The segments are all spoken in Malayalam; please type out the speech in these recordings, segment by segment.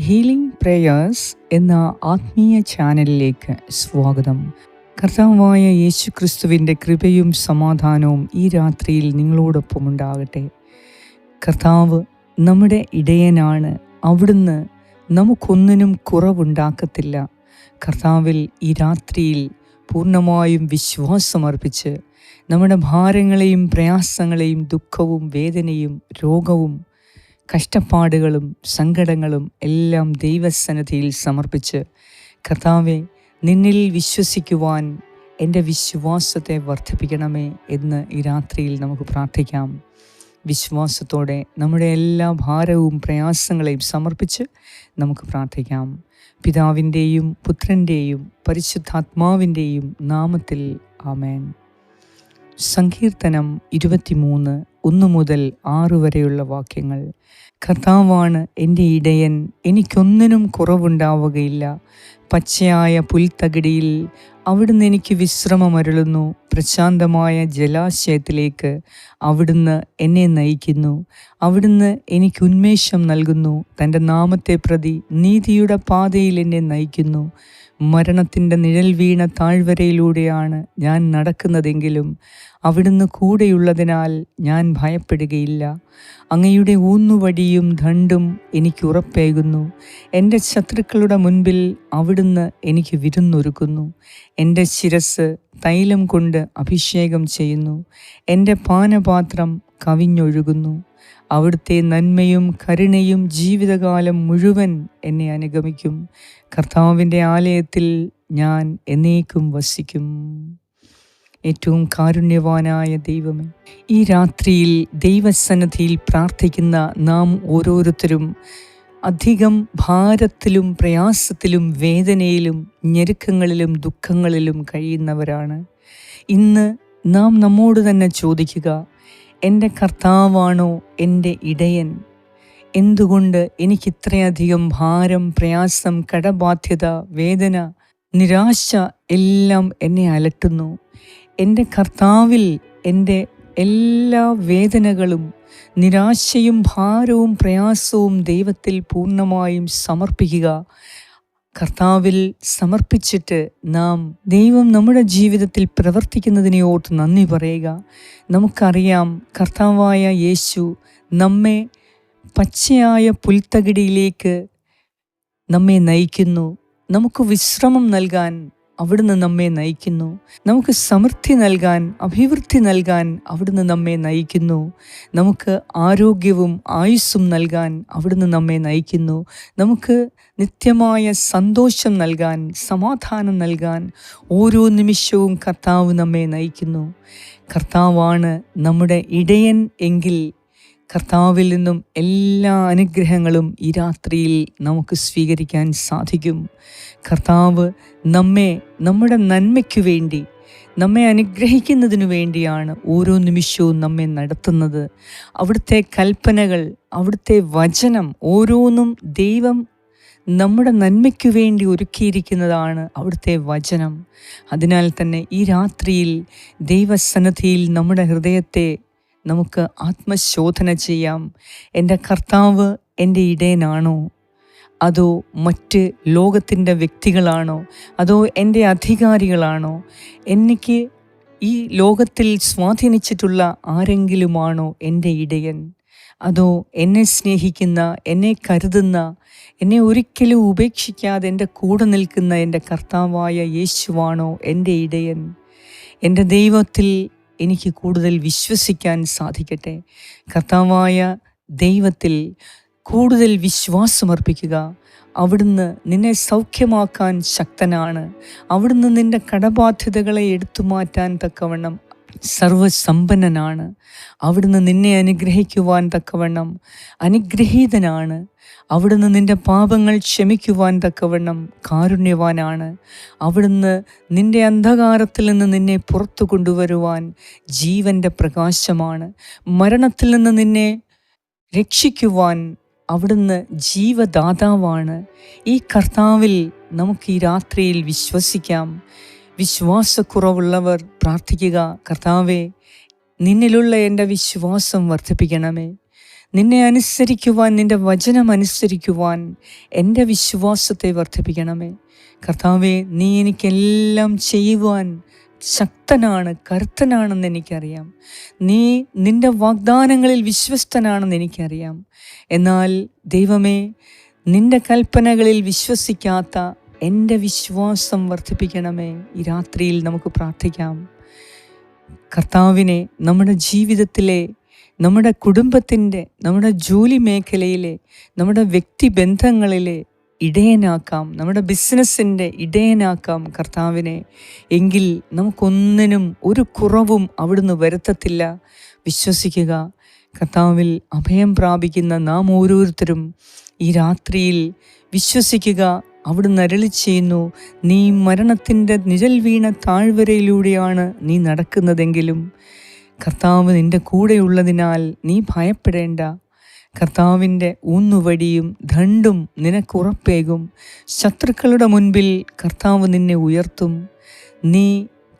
ഹീലിംഗ് പ്രേയേഴ്സ് എന്ന ആത്മീയ ചാനലിലേക്ക് സ്വാഗതം. കർത്താവായ യേശു ക്രിസ്തുവിന്റെ കൃപയും സമാധാനവും ഈ രാത്രിയിൽ നിങ്ങളോടൊപ്പം ഉണ്ടാകട്ടെ. കർത്താവ് നമ്മുടെ ഇടയനാണ്. അവിടുന്ന് നമുക്കൊന്നിനും കുറവുണ്ടാക്കത്തില്ല. കർത്താവിൽ ഈ രാത്രിയിൽ പൂർണമായും വിശ്വാസമർപ്പിച്ച് നമ്മുടെ ഭാരങ്ങളെയും പ്രയാസങ്ങളെയും ദുഃഖവും വേദനയും രോഗവും കഷ്ടപ്പാടുകളും സങ്കടങ്ങളും എല്ലാം ദൈവസന്നിധിയിൽ സമർപ്പിച്ച് കർത്താവെ നിന്നിൽ വിശ്വസിക്കുവാൻ എന്റെ വിശ്വാസത്തെ വർദ്ധിപ്പിക്കണമേ എന്ന് ഈ രാത്രിയിൽ നമുക്ക് പ്രാർത്ഥിക്കാം. വിശ്വാസത്തോടെ നമ്മുടെ എല്ലാ ഭാരവും പ്രയാസങ്ങളെയും സമർപ്പിച്ച് നമുക്ക് പ്രാർത്ഥിക്കാം. പിതാവിന്റെയും പുത്രന്റെയും പരിശുദ്ധാത്മാവിന്റെയും നാമത്തിൽ ആമേൻ. സങ്കീർത്തനം ഇരുപത്തിമൂന്ന് ഒന്ന് മുതൽ ആറ് വരെയുള്ള വാക്യങ്ങൾ. കർത്താവാണ് എന്റെ ഇടയൻ എനിക്കൊന്നിനും കുറവുണ്ടാവുകയില്ല. പച്ചയായ പുൽത്തകിടിയിൽ അവിടുന്ന് എനിക്ക് വിശ്രമമരുളുന്നു പ്രശാന്തമായ ജലാശയത്തിലേക്ക് അവിടുന്ന് എന്നെ നയിക്കുന്നു. അവിടുന്ന് എനിക്ക് ഉന്മേഷം നൽകുന്നു. തന്റെ നാമത്തെ പ്രതി നീതിയുടെ പാതയിൽ എന്നെ നയിക്കുന്നു. മരണത്തിന്റെ നിഴൽ വീണ താഴ്വരയിലൂടെയാണ് ഞാൻ നടക്കുന്നതെങ്കിലും അവിടുന്ന് കൂടെയുള്ളതിനാൽ ഞാൻ ഭയപ്പെടുകയില്ല. അങ്ങയുടെ ഊന്നുവടിയും ദണ്ടും എനിക്ക് ഉറപ്പേകുന്നു. എന്റെ ശത്രുക്കളുടെ മുൻപിൽ അവിടുന്ന് എനിക്ക് വിരുന്നൊരുക്കുന്നു. എന്റെ ശിരസ് തൈലം കൊണ്ട് അഭിഷേകം ചെയ്യുന്നു. എന്റെ പാനപാത്രം കവിഞ്ഞൊഴുകുന്നു. അവിടുത്തെ നന്മയും കരുണയും ജീവിതകാലം മുഴുവൻ എന്നെ അനുഗമിക്കും. കർത്താവിന്റെ ആലയത്തിൽ ഞാൻ എന്നേക്കും വസിക്കും. ഏറ്റവും കാരുണ്യവാനായ ദൈവമേ ഈ രാത്രിയിൽ ദൈവസന്നദ്ധിയിൽ പ്രാർത്ഥിക്കുന്ന നാം ഓരോരുത്തരും അധികം ഭാരത്തിലും പ്രയാസത്തിലും വേദനയിലും ഞെരുക്കങ്ങളിലും ദുഃഖങ്ങളിലും കഴിയുന്നവരാണ്. ഇന്ന് നാം നമ്മോട് തന്നെ ചോദിക്കുക എന്റെ കർത്താവാണോ എന്റെ ഇടയൻ? എന്തുകൊണ്ട് എനിക്കിത്രയധികം ഭാരം പ്രയാസം കടബാധ്യത വേദന നിരാശ എല്ലാം എന്നെ അലട്ടുന്നു? എന്റെ കർത്താവിൽ എന്റെ എല്ലാ വേദനകളും നിരാശയും ഭാരവും പ്രയാസവും ദൈവത്തിൽ പൂർണമായും സമർപ്പിക്കുക. കർത്താവിൽ സമർപ്പിച്ചിട്ട് നാം ദൈവം നമ്മുടെ ജീവിതത്തിൽ പ്രവർത്തിക്കുന്നതിനെ ഓർത്ത് നന്ദി പറയുക. നമുക്കറിയാം കർത്താവായ യേശു നമ്മെ പച്ചയായ പുൽത്തകിടിയിലേക്ക് നമ്മെ നയിക്കുന്നു. നമുക്ക് വിശ്രമം നൽകാൻ അവിടുന്ന് നമ്മെ നയിക്കുന്നു. നമുക്ക് സമൃദ്ധി നൽകാൻ അഭിവൃദ്ധി നൽകാൻ അവിടുന്ന് നമ്മെ നയിക്കുന്നു. നമുക്ക് ആരോഗ്യവും ആയുസ്സും നൽകാൻ അവിടുന്ന് നമ്മെ നയിക്കുന്നു. നമുക്ക് നിത്യമായ സന്തോഷം നൽകാൻ സമാധാനം നൽകാൻ ഓരോ നിമിഷവും കർത്താവ് നമ്മെ നയിക്കുന്നു. കർത്താവാണ് നമ്മുടെ ഇടയൻ എങ്കിൽ കർത്താവിൽ നിന്നും എല്ലാ അനുഗ്രഹങ്ങളും ഈ രാത്രിയിൽ നമുക്ക് സ്വീകരിക്കാൻ സാധിക്കും. കർത്താവ് നമ്മെ നമ്മുടെ നന്മയ്ക്കു വേണ്ടി നമ്മെ അനുഗ്രഹിക്കുന്നതിനു വേണ്ടിയാണ് ഓരോ നിമിഷവും നമ്മെ നടത്തുന്നത്. അവിടുത്തെ കൽപ്പനകൾ അവിടുത്തെ വചനം ഓരോന്നും ദൈവം നമ്മുടെ നന്മയ്ക്കു വേണ്ടി ഒരുക്കിയിരിക്കുന്നതാണ് അവിടുത്തെ വചനം. അതിനാൽ തന്നെ ഈ രാത്രിയിൽ ദൈവസന്നദ്ധിയിൽ നമ്മുടെ ഹൃദയത്തെ നമുക്ക് ആത്മശോധന ചെയ്യാം. എന്റെ കർത്താവ് എന്റെ ഇടയനാണോ? അതോ മറ്റ് ലോകത്തിന്റെ വ്യക്തികളാണോ? അതോ എന്റെ അധികാരികളാണോ? എനിക്ക് ഈ ലോകത്തിൽ സ്വാധീനിച്ചിട്ടുള്ള ആരെങ്കിലുമാണോ എന്റെ ഇടയൻ? അതോ എന്നെ സ്നേഹിക്കുന്ന എന്നെ കരുതുന്ന എന്നെ ഒരിക്കലും ഉപേക്ഷിക്കാതെ എന്റെ കൂടെ നിൽക്കുന്ന എന്റെ കർത്താവായ യേശുവാണോ എന്റെ ഇടയൻ? എന്റെ ദൈവത്തിൽ എനിക്ക് കൂടുതൽ വിശ്വസിക്കാൻ സാധിക്കട്ടെ. കർത്താവായ ദൈവത്തിൽ കൂടുതൽ വിശ്വാസമർപ്പിക്കുക. അവിടുന്ന് നിന്നെ സൗഖ്യമാക്കാൻ ശക്തനാണ്. അവിടുന്ന് നിന്റെ കടബാധ്യതകളെ എടുത്തു മാറ്റാൻ തക്കവണ്ണം സർവസമ്പന്നനാണ്. അവിടുന്ന് നിന്നെ അനുഗ്രഹിക്കുവാൻ തക്കവണ്ണം അനുഗ്രഹീതനാണ്. അവിടുന്ന് നിന്റെ പാപങ്ങൾ ക്ഷമിക്കുവാൻ തക്കവണ്ണം കാരുണ്യവാനാണ്. അവിടുന്ന് നിന്റെ അന്ധകാരത്തിൽ നിന്ന് നിന്നെ പുറത്തു കൊണ്ടുവരുവാൻ ജീവന്റെ പ്രകാശമാണ്. മരണത്തിൽ നിന്ന് നിന്നെ രക്ഷിക്കുവാൻ അവിടുന്ന് ജീവദാതാവാണ്. ഈ കർത്താവിൽ നമുക്ക് ഈ രാത്രിയിൽ വിശ്വസിക്കാം. വിശ്വാസക്കുറവുള്ളവർ പ്രാർത്ഥിക്കുക. കർത്താവെ നിന്നിലുള്ള എന്റെ വിശ്വാസം വർദ്ധിപ്പിക്കണമേ. നിന്നെ അനുസരിക്കുവാൻ നിന്റെ വചനം അനുസരിക്കുവാൻ എന്റെ വിശ്വാസത്തെ വർദ്ധിപ്പിക്കണമേ. കർത്താവെ നീ എനിക്കെല്ലാം ചെയ്യുവാൻ ശക്തനാണ് കരുത്തനാണെന്ന് എനിക്കറിയാം. നീ നിന്റെ വാഗ്ദാനങ്ങളിൽ വിശ്വസ്തനാണെന്ന് എനിക്കറിയാം. എന്നാൽ ദൈവമേ നിന്റെ കൽപ്പനകളിൽ വിശ്വസിക്കാത്ത എന്റെ വിശ്വാസം വർദ്ധിപ്പിക്കണമേ. ഈ രാത്രിയിൽ നമുക്ക് പ്രാർത്ഥിക്കാം. കർത്താവിനെ നമ്മുടെ ജീവിതത്തിലെ നമ്മുടെ കുടുംബത്തിന്റെ നമ്മുടെ ജോലി മേഖലയിലെ നമ്മുടെ വ്യക്തിബന്ധങ്ങളിലെ ഇടയനാക്കാം. നമ്മുടെ ബിസിനസ്സിന്റെ ഇടയനാക്കാം കർത്താവിനെ. എങ്കിൽ നമുക്കൊന്നിനും ഒരു കുറവും അവിടുന്ന് വരുത്തത്തില്ല. വിശ്വസിക്കുക. കർത്താവിൽ അഭയം പ്രാപിക്കുന്ന നാം ഓരോരുത്തരും ഈ രാത്രിയിൽ വിശ്വസിക്കുക. അവിടുന്ന് അരളി ചെയ്യുന്നു നീ മരണത്തിന്റെ നിഴൽ വീണ താഴ്വരയിലൂടെയാണ് നീ നടക്കുന്നതെങ്കിലും. കർത്താവ് നിന്റെ കൂടെയുള്ളതിനാൽ നീ ഭയപ്പെടേണ്ട. കർത്താവിന്റെ ഊന്നുവടിയും ദണ്ടും നിനക്കുറപ്പേകും ശത്രുക്കളുടെ മുൻപിൽ കർത്താവ് നിന്നെ ഉയർത്തും. നീ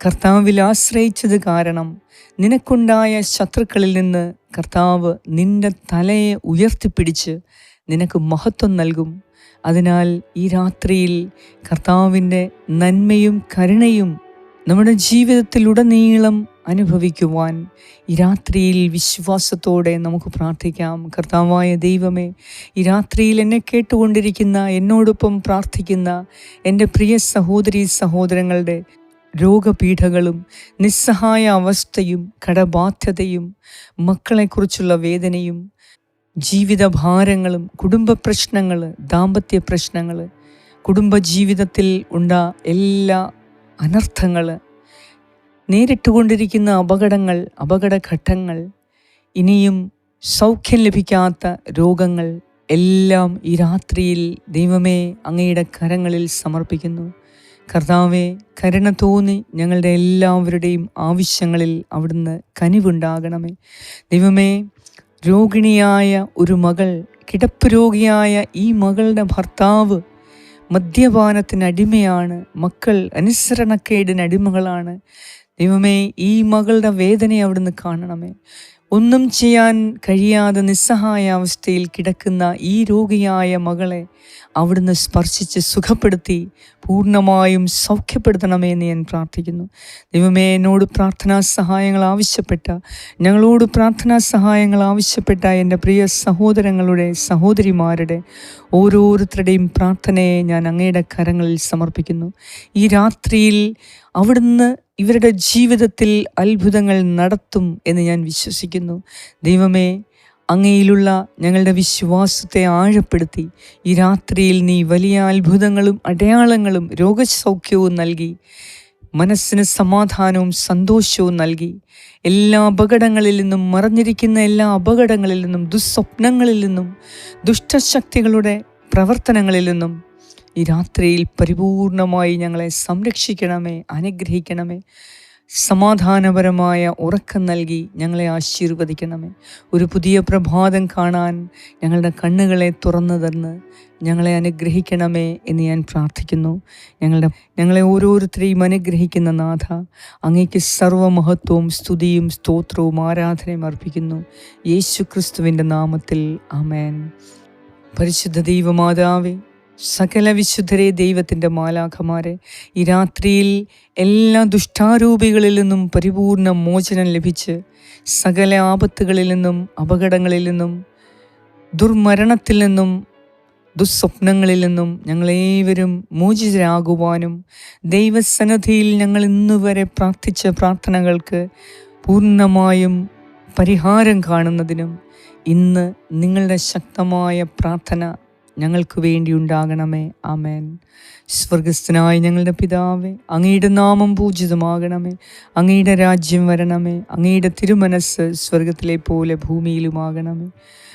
കർത്താവിൽ ആശ്രയിച്ചത് കാരണം നിനക്കുണ്ടായ ശത്രുക്കളിൽ നിന്ന് കർത്താവ് നിന്റെ തലയെ ഉയർത്തിപ്പിടിച്ച് നിനക്ക് മഹത്വം നൽകും. അതിനാൽ ഈ രാത്രിയിൽ കർത്താവിന്റെ നന്മയും കരുണയും നമ്മുടെ ജീവിതത്തിലുടനീളം അനുഭവിക്കുവാൻ ഈ രാത്രിയിൽ വിശ്വാസത്തോടെ നമുക്ക് പ്രാർത്ഥിക്കാം. കർത്താവായ ദൈവമേ ഈ രാത്രിയിൽ എന്നെ കേട്ടുകൊണ്ടിരിക്കുന്ന എന്നോടൊപ്പം പ്രാർത്ഥിക്കുന്ന എന്റെ പ്രിയ സഹോദരി സഹോദരങ്ങളുടെ രോഗപീഠകളും നിസ്സഹായ അവസ്ഥയും കടബാധ്യതയും മക്കളെക്കുറിച്ചുള്ള വേദനയും ജീവിതഭാരങ്ങളും കുടുംബ പ്രശ്നങ്ങൾ ദാമ്പത്യ പ്രശ്നങ്ങൾ കുടുംബജീവിതത്തിൽ ഉണ്ട എല്ലാ അനർത്ഥങ്ങൾ നേരിട്ടുകൊണ്ടിരിക്കുന്ന അപകടങ്ങൾ അപകടഘട്ടങ്ങൾ ഇനിയും സൗഖ്യം ലഭിക്കാത്ത രോഗങ്ങൾ എല്ലാം ഈ രാത്രിയിൽ ദൈവമേ അങ്ങയുടെ കരങ്ങളിൽ സമർപ്പിക്കുന്നു. കർത്താവെ കരുണ തോന്നി ഞങ്ങളുടെ എല്ലാവരുടെയും ആവശ്യങ്ങളിൽ അവിടുന്ന് കനിവുണ്ടാകണമേ. ദൈവമേ രോഗിണിയായ ഒരു മകൾ കിടപ്പ് രോഗിയായ ഈ മകളുടെ ഭർത്താവ് മദ്യപാനത്തിനടിമയാണ് മക്കൾ അനുസരണക്കേടിന് അടിമകളാണ്. ദൈവമേ ഈ മകളുടെ വേദന അവിടുന്ന് കാണണമേ. ഒന്നും ചെയ്യാൻ കഴിയാതെ നിസ്സഹായ അവസ്ഥയിൽ കിടക്കുന്ന ഈ രോഗിയായ മകളെ അവിടുന്ന് സ്പർശിച്ച് സുഖപ്പെടുത്തി പൂർണമായും സൗഖ്യപ്പെടുത്തണമേ എന്ന് ഞാൻ പ്രാർത്ഥിക്കുന്നു. ദൈവമേ എന്നോട് പ്രാർത്ഥനാ സഹായങ്ങൾ ആവശ്യപ്പെട്ട ഞങ്ങളോട് പ്രാർത്ഥനാ സഹായങ്ങൾ ആവശ്യപ്പെട്ട എന്റെ പ്രിയ സഹോദരങ്ങളുടെ സഹോദരിമാരുടെ ഓരോരുത്തരുടെയും പ്രാർത്ഥനയെ ഞാൻ അങ്ങയുടെ കരങ്ങളിൽ സമർപ്പിക്കുന്നു. ഈ രാത്രിയിൽ അവിടുന്ന് ഇവരുടെ ജീവിതത്തിൽ അത്ഭുതങ്ങൾ നടത്തും എന്ന് ഞാൻ വിശ്വസിക്കുന്നു. ദൈവമേ അങ്ങയിലുള്ള ഞങ്ങളുടെ വിശ്വാസത്തെ ആഴപ്പെടുത്തി. ഈ രാത്രിയിൽ നീ വലിയ അത്ഭുതങ്ങളും അടയാളങ്ങളും രോഗസൗഖ്യവും നൽകി. മനസ്സിന് സമാധാനവും സന്തോഷവും നൽകി. എല്ലാ അപകടങ്ങളിൽ നിന്നും മറഞ്ഞിരിക്കുന്ന എല്ലാ അപകടങ്ങളിൽ നിന്നും ദുസ്വപ്നങ്ങളിൽ നിന്നും ദുഷ്ടശക്തികളുടെ പ്രവർത്തനങ്ങളിൽ നിന്നും ഈ രാത്രിയിൽ പരിപൂർണമായി ഞങ്ങളെ സംരക്ഷിക്കണമേ അനുഗ്രഹിക്കണമേ. സമാധാനപരമായ ഉറക്കം നൽകി ഞങ്ങളെ ആശീർവദിക്കണമേ. ഒരു പുതിയ പ്രഭാതം കാണാൻ ഞങ്ങളുടെ കണ്ണുകളെ തുറന്നു തന്ന് ഞങ്ങളെ അനുഗ്രഹിക്കണമേ എന്ന് ഞാൻ പ്രാർത്ഥിക്കുന്നു. ഞങ്ങളുടെ ഞങ്ങളെ ഓരോരുത്തരെയും അനുഗ്രഹിക്കുന്ന നാഥ അങ്ങേക്ക് സർവമഹത്വവും സ്തുതിയും സ്തോത്രവും ആരാധനയും അർപ്പിക്കുന്നു. യേശു ക്രിസ്തുവിന്റെ നാമത്തിൽ അമേൻ പരിശുദ്ധ ദൈവമാതാവേ സകല വിശുദ്ധരെ ദൈവത്തിന്റെ മാലാഖമാരെ ഈ രാത്രിയിൽ എല്ലാ ദുഷ്ടാരൂപികളിൽ നിന്നും പരിപൂർണ മോചനം ലഭിച്ച് സകല ആപത്തുകളിൽ നിന്നും അപകടങ്ങളിൽ നിന്നും ദുർമരണത്തിൽ നിന്നും ദുസ്വപ്നങ്ങളിൽ നിന്നും ഞങ്ങളേവരും മോചിതരാകുവാനും ദൈവസന്നദ്ധിയിൽ ഞങ്ങൾ ഇന്നുവരെ പ്രാർത്ഥിച്ച പ്രാർത്ഥനകൾക്ക് പൂർണമായും പരിഹാരം കാണുന്നതിനും ഇന്ന് നിങ്ങളുടെ ശക്തമായ പ്രാർത്ഥന ഞങ്ങൾക്ക് വേണ്ടി ഉണ്ടാകണമേ. ആമേൻ. സ്വർഗസ്ഥനായ ഞങ്ങളുടെ പിതാവേ അങ്ങയുടെ നാമം പൂജിതമാകണമേ. അങ്ങയുടെ രാജ്യം വരണമേ. അങ്ങയുടെ തിരുമനസ് സ്വർഗത്തിലെ പോലെ ഭൂമിയിലുമാകണമേ.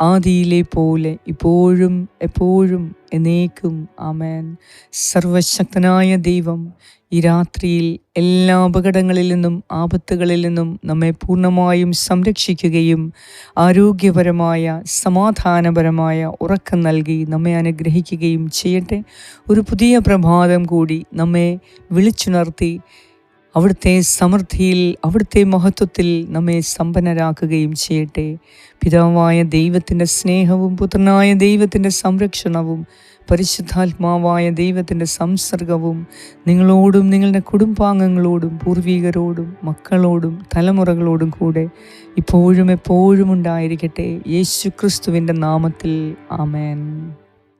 ആദിയിലെ പോലെ ഇപ്പോഴും എപ്പോഴും എന്നേക്കും. ആമേൻ. സർവശക്തനായ ദൈവം ഈ രാത്രിയിൽ എല്ലാ അപകടങ്ങളിൽ നിന്നും ആപത്തുകളിൽ നിന്നും നമ്മെ പൂർണമായും സംരക്ഷിക്കുകയും ആരോഗ്യപരമായ സമാധാനപരമായ ഉറക്കം നൽകി നമ്മെ അനുഗ്രഹിക്കുകയും ചെയ്യട്ടെ. ഒരു പുതിയ പ്രഭാതം കൂടി നമ്മെ വിളിച്ചുണർത്തി അവിടുത്തെ സമൃദ്ധിയിൽ അവിടുത്തെ മഹത്വത്തിൽ നമ്മെ സമ്പന്നരാക്കുകയും ചെയ്യട്ടെ. പിതാവായ ദൈവത്തിന്റെ സ്നേഹവും പുത്രനായ ദൈവത്തിന്റെ സംരക്ഷണവും പരിശുദ്ധാത്മാവായ ദൈവത്തിന്റെ സംസർഗവും നിങ്ങളോടും നിങ്ങളുടെ കുടുംബാംഗങ്ങളോടും പൂർവികരോടും മക്കളോടും തലമുറകളോടും കൂടെ ഇപ്പോഴും എപ്പോഴും ഉണ്ടായിരിക്കട്ടെ. യേശു ക്രിസ്തുവിന്റെ നാമത്തിൽ. ആമേൻ.